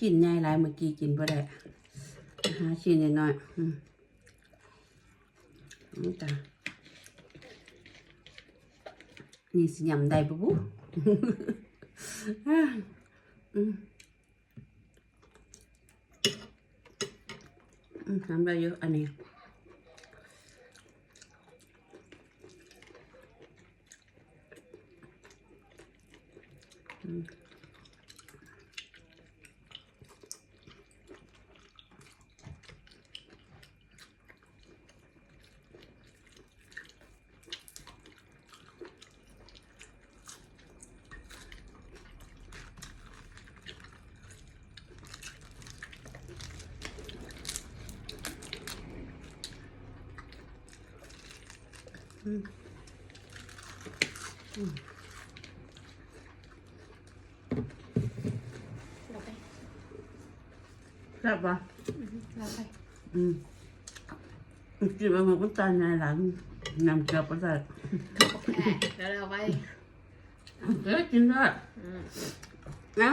กินใหญ่หลายเมื่อกี้กินบ่ได้หาชิ้นน้อยๆอืมนี่จ้ะนี่สิยำได้ปะบุอ่าอืมน้ำได้เยอะอันนี้เราไปแซ่บปะเราไปอืมกินไปหมดก็ตายในหลังนำเกลือไปใส่แล้วเราไปเอ้ยกินได้อืม